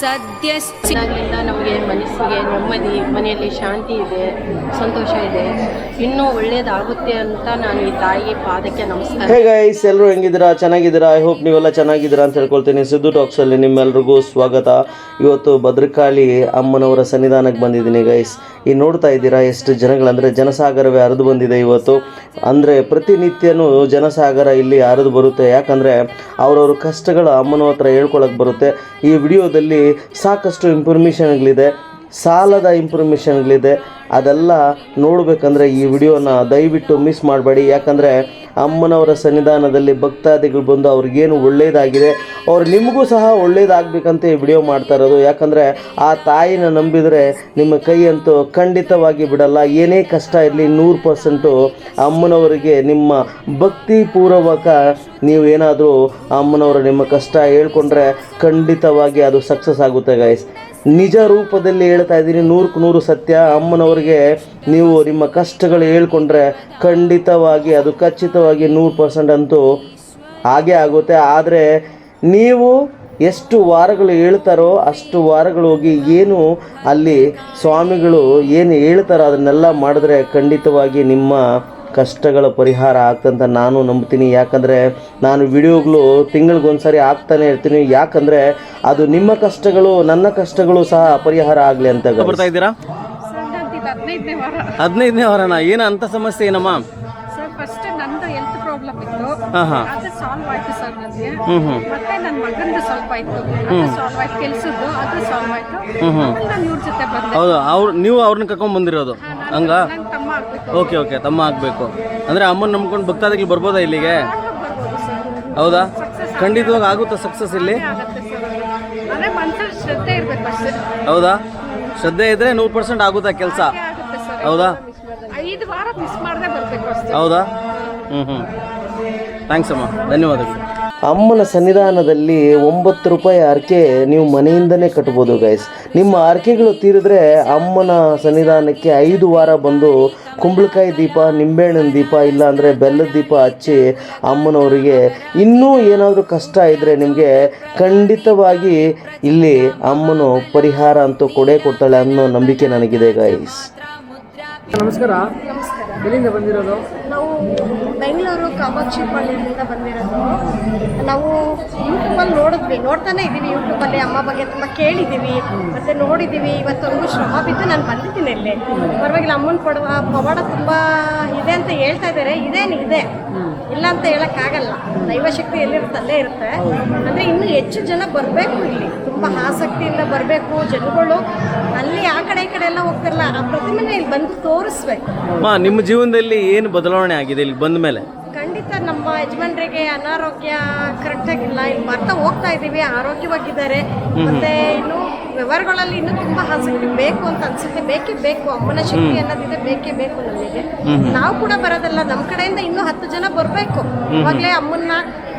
ಸದ್ಯ ನಮಗೆ ಮನಸ್ಸಿಗೆ ನೆಮ್ಮದಿ ಮನೆಯಲ್ಲಿ ಶಾಂತಿ ಇದೆ ಸಂತೋಷ ಇದೆ. ಇನ್ನೂ ಒಳ್ಳೇದಾಗುತ್ತೆ ಅಂತ ನಾನು ಈ ತಾಯಿ ಪಾದಕ್ಕೆ ನಮಸ್ಕಾರ ಹೇ ಗೈಸ್ ಎಲ್ಲರೂ ಹೆಂಗಿದ್ದೀರಾ? ಚೆನ್ನಾಗಿದ್ದೀರಾ? ಐ ಹೋಪ್ ನೀವೆಲ್ಲ ಚೆನ್ನಾಗಿದ್ದೀರಾ ಅಂತ ಹೇಳ್ಕೊಳ್ತೀನಿ. ಸಿದ್ದು ಟಾಕ್ಸಲ್ಲಿ ನಿಮ್ಮೆಲ್ರಿಗೂ ಸ್ವಾಗತ. ಇವತ್ತು ಭದ್ರಕಾಳಿ ಅಮ್ಮನವರ ಸನ್ನಿಧಾನಕ್ಕೆ ಬಂದಿದ್ದೀನಿ ಗೈಸ್ ಈ ನೋಡ್ತಾ ಇದ್ದೀರಾ ಎಷ್ಟು ಜನಗಳಂದರೆ ಜನಸಾಗರವೇ ಹರಿದು ಬಂದಿದೆ ಇವತ್ತು. ಅಂದರೆ ಪ್ರತಿನಿತ್ಯನೂ ಜನಸಾಗರ ಇಲ್ಲಿ ಹರಿದು ಬರುತ್ತೆ. ಯಾಕಂದರೆ ಅವರವ್ರ ಕಷ್ಟಗಳ ಅಮ್ಮನ ಹತ್ರ ಹೇಳ್ಕೊಳಕ್ಕೆ ಬರುತ್ತೆ. ಈ ವಿಡಿಯೋದಲ್ಲಿ ಸಾಕಷ್ಟು ಇನ್ಫಾರ್ಮೇಷನ್ಗಳಿದೆ ಸಾಲದ ಇನ್ಫಾರ್ಮೇಷನ್ಗಳಿದೆ ಅದೆಲ್ಲ ನೋಡಬೇಕಂದ್ರೆ ಈ ವಿಡಿಯೋನ ದಯವಿಟ್ಟು ಮಿಸ್ ಮಾಡಬೇಡಿ. ಯಾಕಂದರೆ ಅಮ್ಮನವರ ಸನ್ನಿಧಾನದಲ್ಲಿ ಭಕ್ತಾದಿಗಳು ಬಂದು ಅವ್ರಿಗೇನು ಒಳ್ಳೆಯದಾಗಿದೆ ಅವ್ರು ನಿಮಗೂ ಸಹ ಒಳ್ಳೆಯದಾಗಬೇಕಂತ ಈ ವಿಡಿಯೋ ಮಾಡ್ತಾ ಇರೋದು. ಯಾಕಂದರೆ ಆ ತಾಯಿನ ನಂಬಿದರೆ ನಿಮ್ಮ ಕೈಯಂತೂ ಖಂಡಿತವಾಗಿ ಬಿಡಲ್ಲ. ಏನೇ ಕಷ್ಟ ಇರಲಿ, ನೂರು ಪರ್ಸೆಂಟು ಅಮ್ಮನವರಿಗೆ ನಿಮ್ಮ ಭಕ್ತಿಪೂರ್ವಕ ನೀವು ಏನಾದರೂ ಅಮ್ಮನವರು ನಿಮ್ಮ ಕಷ್ಟ ಹೇಳ್ಕೊಂಡ್ರೆ ಖಂಡಿತವಾಗಿ ಅದು ಸಕ್ಸಸ್ ಆಗುತ್ತೆ ಗೈಸ್ ನಿಜ ರೂಪದಲ್ಲಿ ಹೇಳ್ತಾ ಇದ್ದೀನಿ, ನೂರಕ್ಕೆ ನೂರು ಸತ್ಯ. ಅಮ್ಮನವ್ರಿಗೆ ನೀವು ನಿಮ್ಮ ಕಷ್ಟಗಳು ಹೇಳ್ಕೊಂಡ್ರೆ ಖಂಡಿತವಾಗಿ, ಅದು ಖಚಿತವಾಗಿ ನೂರು ಪರ್ಸೆಂಟ್ ಅಂತೂ ಹಾಗೇ ಆಗುತ್ತೆ. ಆದರೆ ನೀವು ಎಷ್ಟು ವಾರಗಳು ಹೇಳ್ತಾರೋ ಅಷ್ಟು ವಾರಗಳು ಹೋಗಿ ಏನು ಅಲ್ಲಿ ಸ್ವಾಮಿಗಳು ಏನು ಹೇಳ್ತಾರೋ ಅದನ್ನೆಲ್ಲ ಮಾಡಿದ್ರೆ ಖಂಡಿತವಾಗಿ ನಿಮ್ಮ ಕಷ್ಟಗಳ ಪರಿಹಾರ ಆಗ್ತಂತ ನಾನು ನಂಬ್ತೀನಿ. ಯಾಕಂದರೆ ನಾನು ವಿಡಿಯೋಗಳು ತಿಂಗಳಿಗೊಂದ್ಸರಿ ಆಗ್ತಾನೆ ಇರ್ತೀನಿ. ಯಾಕಂದರೆ ಅದು ನಿಮ್ಮ ಕಷ್ಟಗಳು ನನ್ನ ಕಷ್ಟಗಳು ಸಹ ಪರಿಹಾರ ಆಗಲಿ ಅಂತ ಬರ್ತಾ ಇದ್ದೀರಾ? ಹದಿನೈದನೇ ವಾರ ಹದಿನೈದನೇ ವಾರನ? ಏನು ಅಂತ ಸಮಸ್ಯೆ ಏನಮ್ಮ? ಸರ್ ಫಸ್ಟ್ ನಂದು ಹೆಲ್ತ್ ಪ್ರಾಬ್ಲಮ್ ಇತ್ತು. ಅದು ಸಾಲ್ವ್ ಆಯ್ತು ಸರ್ ನನಗೆ ಹ್ಞೂ ಹ್ಞೂ ಮತ್ತೆ ನನ್ನ ಮಗಂದು ಸ್ವಲ್ಪ ಇತ್ತು ಅದು ಸಾಲ್ವ್ ಆಯ್ತು ಕೆಲ್ಸದ್ದು ಅದು ಸಾಲ್ವ್ ಆಯ್ತು. ಆಮೇಲೆ ನಾನು ಇವ್ರ ಜೊತೆ ಬಂದೆ. ಹೌದು ಅವ್ರು ನೀವು ಅವ್ರನ್ನ ಕರ್ಕೊಂಡ್ ಬಂದಿರೋದು ಹಂಗ? ಓಕೆ ಓಕೆ ತಮ್ಮ ಆಗಬೇಕು ಅಂದರೆ ಅಮ್ಮನ ನಂಬ್ಕೊಂಡು ಭಕ್ತಾದಿಗಳು ಬರ್ಬೋದಾ ಇಲ್ಲಿಗೆ? ಹೌದಾ? ಖಂಡಿತವಾಗಿ ಆಗುತ್ತಾ ಸಕ್ಸಸ್ ಇಲ್ಲಿ? ಹೌದಾ? ಶ್ರದ್ಧೆ ಇದ್ರೆ ನೂರು ಪರ್ಸೆಂಟ್ ಆಗುತ್ತಾ ಕೆಲಸ? ಹೌದಾ? ಹೌದಾ? ಹ್ಞೂ ಹ್ಞೂ ಥ್ಯಾಂಕ್ಸ್ ಅಮ್ಮ. ಧನ್ಯವಾದಗಳು. ಅಮ್ಮನ ಸನ್ನಿಧಾನದಲ್ಲಿ ಒಂಬತ್ತು ರೂಪಾಯಿ ಅರ್ಕೆ ನೀವು ಮನೆಯಿಂದನೇ ಕಟ್ಬೋದು ಗೈಸ್ ನಿಮ್ಮ ಅರ್ಕೆಗಳು ತೀರಿದ್ರೆ ಅಮ್ಮನ ಸನ್ನಿಧಾನಕ್ಕೆ ಐದು ವಾರ ಬಂದು ಕುಂಬಳಕಾಯಿ ದೀಪ ನಿಂಬೆಹಣ್ಣಿನ ದೀಪ ಇಲ್ಲಾಂದರೆ ಬೆಲ್ಲದ ದೀಪ ಹಚ್ಚಿ ಅಮ್ಮನವರಿಗೆ ಇನ್ನೂ ಏನಾದರೂ ಕಷ್ಟ ಇದ್ದರೆ ನಿಮಗೆ ಖಂಡಿತವಾಗಿ ಇಲ್ಲಿ ಅಮ್ಮನು ಪರಿಹಾರ ಅಂತೂ ಕೊಡೇ ಕೊಡ್ತಾಳೆ ಅನ್ನೋ ನಂಬಿಕೆ ನನಗಿದೆ ಗೈಸ್ ನಮಸ್ಕಾರ. ಎಲ್ಲಿಂದ ಬಂದಿರೋದು? ನಾವು ಬೆಂಗಳೂರು ಕಾಮಾಕ್ಷಿ ಪಾಳ್ಯದಿಂದ ಬಂದಿರೋದು. ನಾವು ಯೂಟ್ಯೂಬಲ್ಲಿ ನೋಡಿದ್ವಿ, ನೋಡ್ತಾನೆ ಇದ್ದೀವಿ ಯೂಟ್ಯೂಬಲ್ಲಿ, ಅಮ್ಮ ಬಗ್ಗೆ ತುಂಬ ಕೇಳಿದ್ದೀವಿ, ಮತ್ತು ನೋಡಿದ್ದೀವಿ ಇವತ್ತೊಂದು ಶ್ರಮ ಬಿದ್ದು ನಾನು ಬಂದಿದ್ದೀನಿ ಇಲ್ಲಿ. ಪರವಾಗಿಲ್ಲ, ಅಮ್ಮನ ಪಡುವ ಪವಾಡ ತುಂಬ ಇದೆ ಅಂತ ಹೇಳ್ತಾ ಇದ್ದಾರೆ, ಇದೇನು ಇದೆ? ಇಲ್ಲ ಅಂತ ಹೇಳೋಕ್ಕಾಗಲ್ಲ. ದೈವಶಕ್ತಿ ಎಲ್ಲಿರುತ್ತೆ ಅಲ್ಲೇ ಇರುತ್ತೆ. ಅಂದರೆ ಇನ್ನೂ ಹೆಚ್ಚು ಜನ ಬರಬೇಕು ಇಲ್ಲಿ. ತುಂಬ ಆಸಕ್ತಿಯಿಂದ ಬರಬೇಕು, ಜನಗಳು ಅಲ್ಲಿ ಆ ಕಡೆ ಈ ಕಡೆ ಎಲ್ಲ ಹೋಗ್ತಾರಲ್ಲ, ಆ ಪ್ರತಿಮೆನ ಇಲ್ಲಿ ಬಂದು ತೋರಿಸ್ಬೇಕು. ನಿಮ್ಮ ಜೀವನದಲ್ಲಿ ಏನು ಬದಲಾವಣೆ ಆಗಿದೆ ಇಲ್ಲಿ ಬಂದ ಮೇಲೆ? ಖಂಡಿತ ನಮ್ಮ ಯಜಮಾನ್ರಿಗೆ ಅನಾರೋಗ್ಯ ಕರೆಕ್ಟಾಗಿಲ್ಲ ಇಲ್ಲಿ. ಬರ್ತಾ ಹೋಗ್ತಾ ಇದ್ದೀವಿ ಆರೋಗ್ಯವಾಗಿದ್ದಾರೆ. ಮತ್ತೆ ಇನ್ನು ವ್ಯವಹಾರಗಳಲ್ಲಿ ಇನ್ನೂ ತುಂಬಾ ಆಸಕ್ತಿ ಬೇಕು ಅಂತ ಅನ್ಸುತ್ತೆ. ಬೇಕೇ ಬೇಕು ಅಮ್ಮನ ಶಕ್ತಿ ಅನ್ನೋದಿದೆ ಬೇಕೇ ಬೇಕು ನಮಗೆ. ನಾವು ಕೂಡ ಬರೋದಲ್ಲ ನಮ್ಮ ಕಡೆಯಿಂದ ಇನ್ನೂ ಹತ್ತು ಜನ ಬರಬೇಕು. ಅವಾಗಲೇ ಅಮ್ಮನ್ನ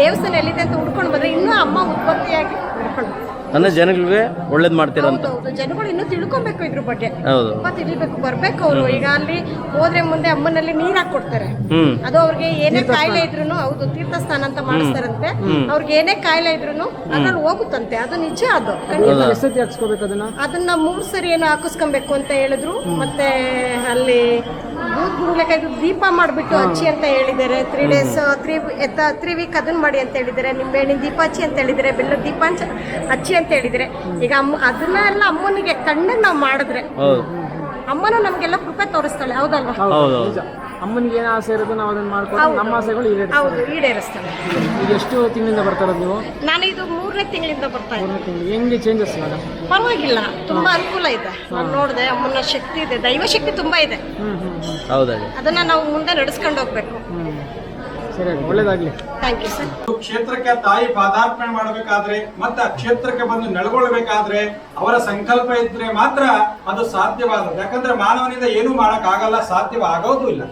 ದೇವಸ್ಥಾನ ಎಲ್ಲಿದೆ ಅಂತ ಹುಡ್ಕೊಂಡು ಬಂದ್ರೆ ಇನ್ನೂ ಅಮ್ಮ ಉತ್ಪತ್ತಿಯಾಗಿ ಹುಡ್ಕೊಂಡು ನನ್ನ ಜನಗಳಿಗೆ ಒಳ್ಳೇದು ಮಾಡ್ತಿರಂತ. ಜನಗಳು ಇನ್ನೂ ತಿಳ್ಕೊಬೇಕು ಇದ್ರ ಬಗ್ಗೆ. ಹೌದು. ತುಂಬಾ ತಿಳಿಬೇಕು ಬರ್ಬೇಕು ಅವರು. ಈಗ ಅಲ್ಲಿ ಹೋದ್ರೆ ಮುಂದೆ ಅಮ್ಮನಲ್ಲಿ ನೀರ್ ಹಾಕೊಡ್ತಾರೆ ಕೊಡ್ತಾರೆ ಅದು ಅವ್ರಿಗೆ ಏನೇ ಕಾಯಿಲೆ ಇದ್ರು ಹೌದು ತೀರ್ಥಸ್ಥಾನ ಅಂತ ಮಾಡಿಸ್ತಾರಂತೆ. ಅವ್ರಿಗೆ ಏನೇ ಕಾಯಿಲೆ ಇದ್ರು ಅದ್ರಲ್ಲಿ ಹೋಗುತ್ತಂತೆ. ಅದು ನಿಜ ಅದು. ಖಂಡಿತ. ಎಷ್ಟೊತ್ತಿ ಹಾಕ್ಸ್ಕೋಬೇಕು ಅದನ್ನ? ಅದನ್ನ ಮೂರ್ ಸರಿ ಏನೋ ಹಾಕಿಸ್ಕೊಬೇಕು ಅಂತ ಹೇಳಿದ್ರು. ಮತ್ತೆ ಅಲ್ಲಿ ಬೂದ್ ಇದು ದೀಪ ಮಾಡಿಬಿಟ್ಟು ಹಚ್ಚಿ ಅಂತ ಹೇಳಿದ್ದಾರೆ ತ್ರೀ ಡೇಸ್ ತ್ರೀ ಎತ್ತ ತ್ರೀ ವೀಕ್ ಅದನ್ನ ಮಾಡಿ ಅಂತ ಹೇಳಿದ್ದಾರೆ ನಿಂಬೆಹಣ್ಣಿನ ದೀಪ ಹಚ್ಚಿ ಅಂತ ಹೇಳಿದ್ರೆ ಬೆಲ್ಲ ದೀಪ ಹಂಚ ಹಚ್ಚಿ ಅಂತ ಹೇಳಿದ್ರೆ ಈಗ ಅಮ್ಮ ಅದನ್ನ ಎಲ್ಲ ಅಮ್ಮನಿಗೆ ಕಣ್ಣನ್ನು ನಾವು ಮಾಡಿದ್ರೆ ಅಮ್ಮನೂ ನಮಗೆಲ್ಲ ಕೃಪೆ ತೋರಿಸ್ತಾಳೆ ಹೌದಲ್ವಾ ಅಮ್ಮನಿಗೆ ಏನು ಆಸೆ ಇರೋದು ನಾವು ಅದನ್ನ ಮಾಡ್ಕೊಂಡು ನಮ್ಮ ಆಸೆಗಳು ಇದೆ ಹೌದು ಈಗ ಎಷ್ಟು ತಿಂಗಳಿಂದ ಬರ್ತಾ ಇರೋದು? ನೀವು ನಾನು ಇದು ಮೂರನೇ ತಿಂಗಳಿಂದ ಬರ್ತಾ ಇದ್ದೀನಿ ತಿಂಗಳು. ಹೆಂಗೆ ಚೇಂಜಸ್ ಮೇಡಮ್ ಪರವಾಗಿಲ್ಲ ತುಂಬಾ ಅನುಕೂಲ ಇದೆ. ನಾನು ನೋಡಿದೆ ಅಮ್ಮನ ಶಕ್ತಿ ಇದೆ ದೈವ ಶಕ್ತಿ ತುಂಬಾ ಇದೆ. ಹ್ಮ್ ಹ್ಮ್ ಹ್ಮ್. ಹೌದಾಗಿ ಅದನ್ನ ನಾವು ಮುಂದೆ ನಡೆಸ್ಕೊಂಡು ಹೋಗ್ಬೇಕು. ಹ್ಮ್. ಸರಿ ಒಳ್ಳೇದಾಗ್ಲಿ. ಥ್ಯಾಂಕ್ ಯು ಸರ್ ಕ್ಷೇತ್ರಕ್ಕೆ ತಾಯಿ ಪಾದಾರ್ಪಣೆ ಮಾಡಬೇಕಾದ್ರೆ ಮತ್ತೆ ಆ ಕ್ಷೇತ್ರಕ್ಕೆ ಬಂದು ನೆಲೆಗೊಳ್ಳಬೇಕಾದ್ರೆ ಅವರ ಸಂಕಲ್ಪ ಇದ್ರೆ ಮಾತ್ರ ಅದು ಸಾಧ್ಯವಾದ ಯಾಕಂದ್ರೆ ಮಾನವನಿಂದ ಏನು ಮಾಡಕ್ ಆಗಲ್ಲ ಸಾಧ್ಯವಾಗೋದು ಇಲ್ಲ.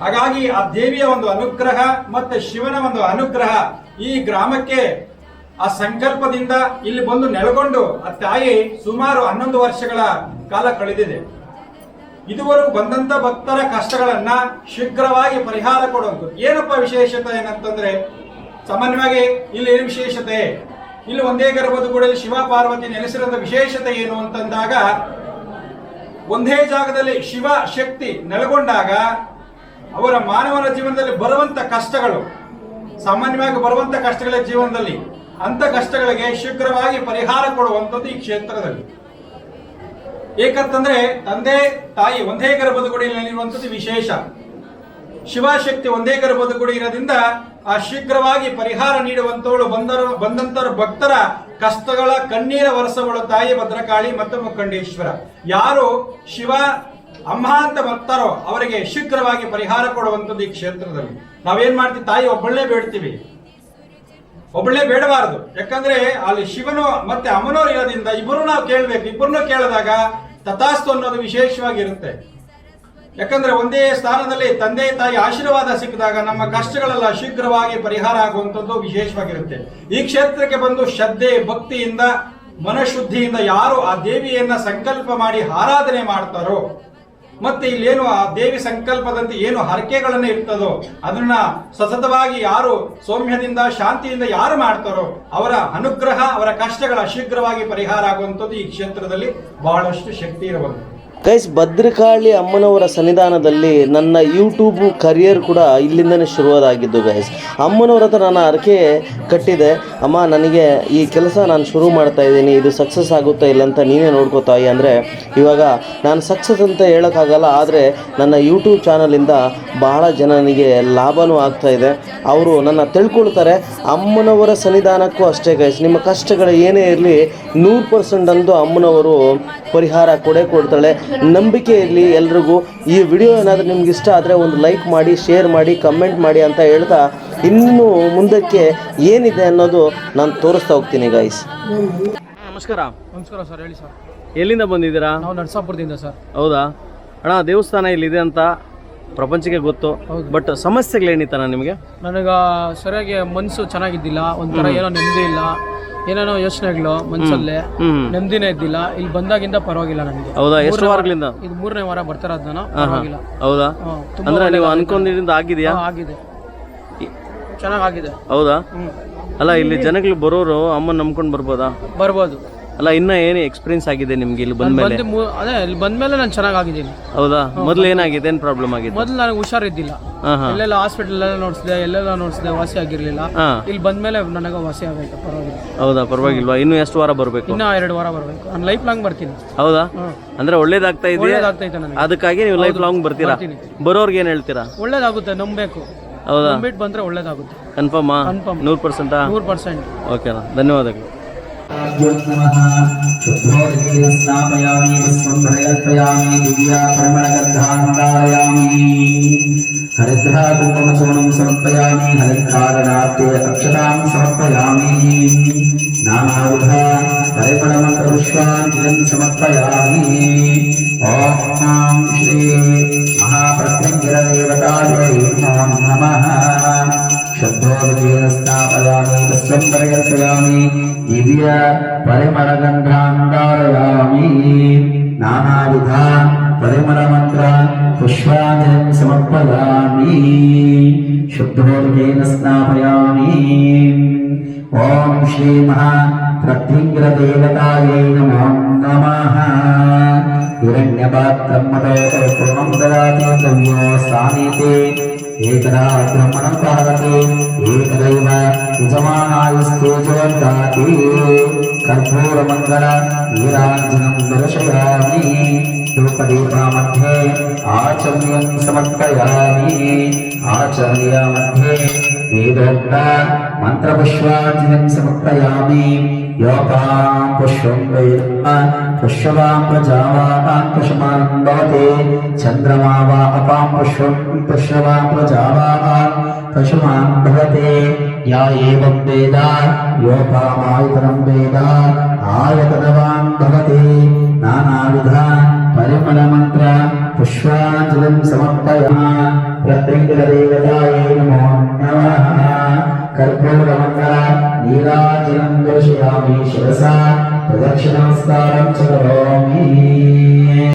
ಹಾಗಾಗಿ ಆ ದೇವಿಯ ಒಂದು ಅನುಗ್ರಹ ಮತ್ತೆ ಶಿವನ ಒಂದು ಅನುಗ್ರಹ ಈ ಗ್ರಾಮಕ್ಕೆ ಆ ಸಂಕಲ್ಪದಿಂದ ಇಲ್ಲಿ ಬಂದು ನೆಲೆಗೊಂಡು ಆ ತಾಯಿ ಸುಮಾರು ಹನ್ನೊಂದು ವರ್ಷಗಳ ಕಾಲ ಕಳೆದಿದೆ. ಇದುವರೆಗೂ ಬಂದಂತ ಭಕ್ತರ ಕಷ್ಟಗಳನ್ನ ಶೀಘ್ರವಾಗಿ ಪರಿಹಾರ ಕೊಡುವಂತ ಏನಪ್ಪ ವಿಶೇಷತೆ ಏನಂತಂದ್ರೆ, ಸಾಮಾನ್ಯವಾಗಿ ಇಲ್ಲಿ ಏನು ವಿಶೇಷತೆ? ಇಲ್ಲಿ ಒಂದೇ ಗರ್ಭದ ಕೂಡ ಶಿವ ಪಾರ್ವತಿ ನೆಲೆಸಿರೋದ ವಿಶೇಷತೆ ಏನು ಅಂತಂದಾಗ, ಒಂದೇ ಜಾಗದಲ್ಲಿ ಶಿವ ಶಕ್ತಿ ನೆಲೆಗೊಂಡಾಗ ಅವರ ಮಾನವನ ಜೀವನದಲ್ಲಿ ಬರುವಂತ ಕಷ್ಟಗಳು, ಸಾಮಾನ್ಯವಾಗಿ ಬರುವಂತ ಕಷ್ಟಗಳ ಜೀವನದಲ್ಲಿ ಅಂತ ಕಷ್ಟಗಳಿಗೆ ಶೀಘ್ರವಾಗಿ ಪರಿಹಾರ ಕೊಡುವಂಥದ್ದು ಈ ಕ್ಷೇತ್ರದಲ್ಲಿ. ಏಕಂತಂದ್ರೆ ತಂದೆ, ತಾಯಿ ಒಂದೇ ಗರ್ಭದ ವಿಶೇಷ. ಶಿವಶಕ್ತಿ ಒಂದೇ ಗರ್ಭದ ಗುಡಿ ಇರೋದ್ರಿಂದ ಆ ಶೀಘ್ರವಾಗಿ ಪರಿಹಾರ ನೀಡುವಂತವಳು ಬಂದರು ಬಂದಂತರ ಭಕ್ತರ ಕಷ್ಟಗಳ ಕಣ್ಣೀರ ವರಸವಳು ತಾಯಿ ಭದ್ರಕಾಳಿ ಮತ್ತು ಮುಖಂಡೇಶ್ವರ. ಯಾರು ಶಿವ ಅಮ್ಮ ಅಂತ ಬರ್ತಾರೋ ಅವರಿಗೆ ಶೀಘ್ರವಾಗಿ ಪರಿಹಾರ ಕೊಡುವಂಥದ್ದು ಈ ಕ್ಷೇತ್ರದಲ್ಲಿ. ನಾವೇನ್ ಮಾಡ್ತೀವಿ? ತಾಯಿ ಒಬ್ಬಳೇ ಬೇಡ್ತೀವಿ. ಒಬ್ಬಳೇ ಬೇಡಬಾರದು. ಯಾಕಂದ್ರೆ ಅಲ್ಲಿ ಶಿವನು ಮತ್ತೆ ಅಮ್ಮನವ್ರು ಇರೋದ್ರಿಂದ ಇಬ್ಬರು ನಾವು ಕೇಳ್ಬೇಕು. ಇಬ್ಬರನ್ನು ಕೇಳಿದಾಗ ತಥಾಸ್ತು ಅನ್ನೋದು ವಿಶೇಷವಾಗಿರುತ್ತೆ. ಯಾಕಂದ್ರೆ ಒಂದೇ ಸ್ಥಾನದಲ್ಲಿ ತಂದೆ ತಾಯಿ ಆಶೀರ್ವಾದ ಸಿಕ್ಕಿದಾಗ ನಮ್ಮ ಕಷ್ಟಗಳೆಲ್ಲ ಶೀಘ್ರವಾಗಿ ಪರಿಹಾರ ಆಗುವಂಥದ್ದು ವಿಶೇಷವಾಗಿರುತ್ತೆ. ಈ ಕ್ಷೇತ್ರಕ್ಕೆ ಬಂದು ಶ್ರದ್ಧೆ, ಭಕ್ತಿಯಿಂದ, ಮನಃಶುದ್ಧಿಯಿಂದ ಯಾರು ಆ ದೇವಿಯನ್ನ ಸಂಕಲ್ಪ ಮಾಡಿ ಆರಾಧನೆ ಮಾಡ್ತಾರೋ ಮತ್ತೆ ಇಲ್ಲೇನು ಆ ದೇವಿ ಸಂಕಲ್ಪದಂತೆ ಏನು ಹರಕೆಗಳನ್ನ ಇರ್ತದೋ ಅದನ್ನ ಸತತವಾಗಿ ಯಾರು ಸೌಮ್ಯದಿಂದ, ಶಾಂತಿಯಿಂದ ಯಾರು ಮಾಡ್ತಾರೋ ಅವರ ಅನುಗ್ರಹ, ಅವರ ಕಷ್ಟಗಳ ಶೀಘ್ರವಾಗಿ ಪರಿಹಾರ ಆಗುವಂಥದ್ದು ಈ ಕ್ಷೇತ್ರದಲ್ಲಿ ಬಹಳಷ್ಟು ಶಕ್ತಿ ಇರುವಂಥದ್ದು. ಗೈಸ್, ಭದ್ರಕಾಳಿ ಅಮ್ಮನವರ ಸನ್ನಿಧಾನದಲ್ಲಿ ನನ್ನ ಯೂಟ್ಯೂಬ್ ಕರಿಯರ್ ಕೂಡ ಇಲ್ಲಿಂದನೇ ಶುರುವಾದಾಗಿದ್ದು ಗೈಸ್. ಅಮ್ಮನವ್ರ ಹತ್ರ ನಾನು ಅರಕೆ ಕಟ್ಟಿದೆ. ಅಮ್ಮ, ನನಗೆ ಈ ಕೆಲಸ ನಾನು ಶುರು ಮಾಡ್ತಾ ಇದ್ದೀನಿ. ಇದು ಸಕ್ಸಸ್ ಆಗುತ್ತಾ ಇಲ್ಲ ಅಂತ ನೀನೇ ನೋಡ್ಕೋತಾಯಿ ಅಂದರೆ, ಇವಾಗ ನಾನು ಸಕ್ಸಸ್ ಅಂತ ಹೇಳೋಕ್ಕಾಗಲ್ಲ, ಆದರೆ ನನ್ನ ಯೂಟ್ಯೂಬ್ ಚಾನಲಿಂದ ಬಹಳ ಜನನಿಗೆ ಲಾಭನೂ ಆಗ್ತಾ ಇದೆ. ಅವರು ನನ್ನ ತಿಳ್ಕೊಳ್ತಾರೆ. ಅಮ್ಮನವರ ಸನ್ನಿಧಾನಕ್ಕೂ ಅಷ್ಟೇ ಗೈಸ್. ನಿಮ್ಮ ಕಷ್ಟಗಳು ಏನೇ ಇರಲಿ, ನೂರು ಪರ್ಸೆಂಟ್ ಅಂದು ಅಮ್ಮನವರು ಪರಿಹಾರ ಕೊಡೇ ಕೊಡ್ತಾಳೆ. ನಂಬಿಕೆ ಇರಲಿ ಎಲ್ರಿಗೂ ಈ ವಿಡಿಯೋ ಏನಾದರೂ ನಿಮ್ಗೆ ಇಷ್ಟ ಆದರೆ ಒಂದು ಲೈಕ್ ಮಾಡಿ ಶೇರ್ ಮಾಡಿ ಕಮೆಂಟ್ ಮಾಡಿ ಅಂತ ಹೇಳ್ತಾ ಇನ್ನು ಮುಂದಕ್ಕೆ ಏನಿದೆ ಅನ್ನೋದು ನಾನು ತೋರಿಸ್ತಾ ಹೋಗ್ತೀನಿ ಗಾಯ್ಸ್ ನಮಸ್ಕಾರ. ನಮಸ್ಕಾರ ಸರ್ ಹೇಳಿ ಸರ್. ಎಲ್ಲಿಂದ ಬಂದಿದ್ದೀರಾ? ನಾವು ನರಸಾಪುರದಿಂದ ಸರ್. ಹೌದಾ? ಅಣ್ಣ ದೇವಸ್ಥಾನ ಇಲ್ಲಿದೆ ಅಂತ ಪ್ರಪಂಚಕ್ಕೆ ಗೊತ್ತು ಬಟ್ ಸಮಸ್ಯೆಗಳೇನಿತ್ತಣ್ಣ ನಿಮಗೆ? ನನಗೆ ಸರಿಯಾಗಿ ಮನಸ್ಸು ಚೆನ್ನಾಗಿದ್ದಿಲ್ಲ ಒಂಥರ ಏನೋ ನೆಮ್ಮದಿ ಇಲ್ಲ. ಏನೇನೋ ಯೋಚನೆಗಳು ಮನಸ್ಸಲ್ಲೇ ಹ್ಮ್ ನೆಮ್ಮದಿನೇ ಇದ್ದಿಲ್ಲ. ಇಲ್ಲಿ ಬಂದಾಗಿಂದ ಪರವಾಗಿಲ್ಲ ನನಗೆ ಹೌದಾ? ಎಷ್ಟು ವಾರಗಳಿಂದ? ಇದು ಮೂರನೇ ವಾರ ಬರ್ತಾ ಇರೋದು ನಾನು. ಪರವಾಗಿಲ್ಲ. ಹೌದಾ? ತುಂಬಾ ಅಂದ್ರೆ ನೀವು. ಅನ್ಕೊಂಡಿದ್ರಿಂದ ಆಗಿದೆಯಾ? ಆಗಿದೆ. ಚೆನ್ನಾಗಾಗಿದೆ. ಹೌದಾ? ಅಲ್ಲ ಇಲ್ಲಿ ಜನಗಳು ಬರೋರು ಅಮ್ಮನ್ ನಂಬ್ಕೊಂಡು ಬರ್ಬೋದಾ? ಬರ್ಬೋದು. ಅಲ್ಲ ಇನ್ನ ಏನು ಎಕ್ಸ್ಪೀರಿಯನ್ಸ್ ಆಗಿದೆ ನಿಮ್ಗೆ ಇಲ್ಲಿ ಬಂದ್ಮೇಲೆ? ಬಂದು ಮೂ- ಅದೇ ಇಲ್ಲಿ ಬಂದ್ಮೇಲೆ ನಾನು ಚೆನ್ನಾಗಿದ್ದೀನಿ ಹೌದಾ? ಮೊದ್ಲು ಏನಾಗಿದೆ ಏನ್ ಪ್ರಾಬ್ಲಮ್ ಆಗಿದೆ ಮೊದಲು ನನಗೆ ಹುಷಾರಿದ್ದಿಲ್ಲ. ಎಲ್ಲೆಲ್ಲ ಹಾಸ್ಪಿಟಲ್ ಎಲ್ಲ ನೋಡಿಸಿದೆ ಎಲ್ಲೆಲ್ಲ ನೋಡಿಸಿದೆ ವಾಸಿ ಆಗಿರ್ಲಿಲ್ಲ. ಇಲ್ಲಿ ಬಂದ್ಮೇಲೆ ನನಗೆ ವಾಸಿ ಆಗೈತೆ ಪರವಾಗಿಲ್ಲ. ಹೌದಾ ಪರವಾಗಿಲ್ವಾ? ಇನ್ನು ಎಷ್ಟು ವಾರ ಬರಬೇಕು? ಇನ್ನ ಎರಡು ವಾರ ಬರಬೇಕು. ನಾನು ಲೈಫ್ ಲಾಂಗ್ ಬರ್ತೀನಿ. ಹೌದಾ? ಅಂದ್ರೆ ಒಳ್ಳೇದಾಗ್ತಾ ಇದೆ ಒಳ್ಳೇದಾಗ್ತೈತೆ ನನಗೆ. ಅದಕ್ಕಾಗಿ ನೀವು ಲೈಫ್ ಲಾಂಗ್ ಬರ್ತೀರಾ. ಬರೋರ್ಗೆ ಏನ್ ಹೇಳ್ತೀರಾ? ಒಳ್ಳೇದಾಗುತ್ತೆ ನಂಬಬೇಕು. ಹೌದಾ? ನಂಬಿಟ್ಟು ಬಂದ್ರೆ ಒಳ್ಳೇದಾಗುತ್ತೆ. ಕನ್ಫರ್ಮಾ ಕನ್ಫರ್ಮ್ ನೂರು ಪರ್ಸೆಂಟಾ? ನೂರು ಪರ್ಸೆಂಟ್. ಓಕೆ ಧನ್ಯವಾದಗಳು. स्नापयामि विश्वं प्रयर्पयामि दिव्या परिमळगन्धान्दारयामि हरिद्रा कुङ्कुमचूर्णं समर्पयामि हरिद्रारणार्थे अक्षतां समर्पयामि। नानाविधा परिमलमन्त्रपुष्पाञ्जलिं समर्पयामि। ॐ श्री महाप्रत्यङ्गिरदेवतायै नमो। సహస్రోపదీనస్థాపయామి విశ్వం పరికల్పయామి దివ్య పరిమళగంధాంగారయామి నానావిధ పరిమళమంత్ర పుష్పాంజలిం సమర్పయామి శుద్ధోదకేన స్నాపయామి ఓం శ్రీ మహా ప్రత్యంగ్రదేవతాయై నమో నమః హిరణ్యపాత్రం మతో పూర్ణం దదాతి ద్రవ్యో एकदा ब्रह्मणं पादते एकदैव यजमानायुस्तेजोन्दाति कर्पूरमङ्गल नीराञ्जनं दर्शयामि धूपदीपामध्ये आचम्यं समर्पयामि आचर्यमध्ये वेदोक्त मन्त्रपुष्पाञ्जलिं समर्पयामि योगां पुष्पं वेद पुष्पवां प्रजावां पुष्पमानं भवति चन्द्रमा वा अपां पुष्पं पुष्पवां प्रजावां पशुमान् भवति या एवं वेद योपामायतनं वेद आयतनवान् भवति नानाविधा परिमलमन्त्र पुष्पाञ्जलिं समर्पयामि Prasad, Prasad, Prasad, Prasad, Prasad, Prasad, Prasad, Prasad, Prasad,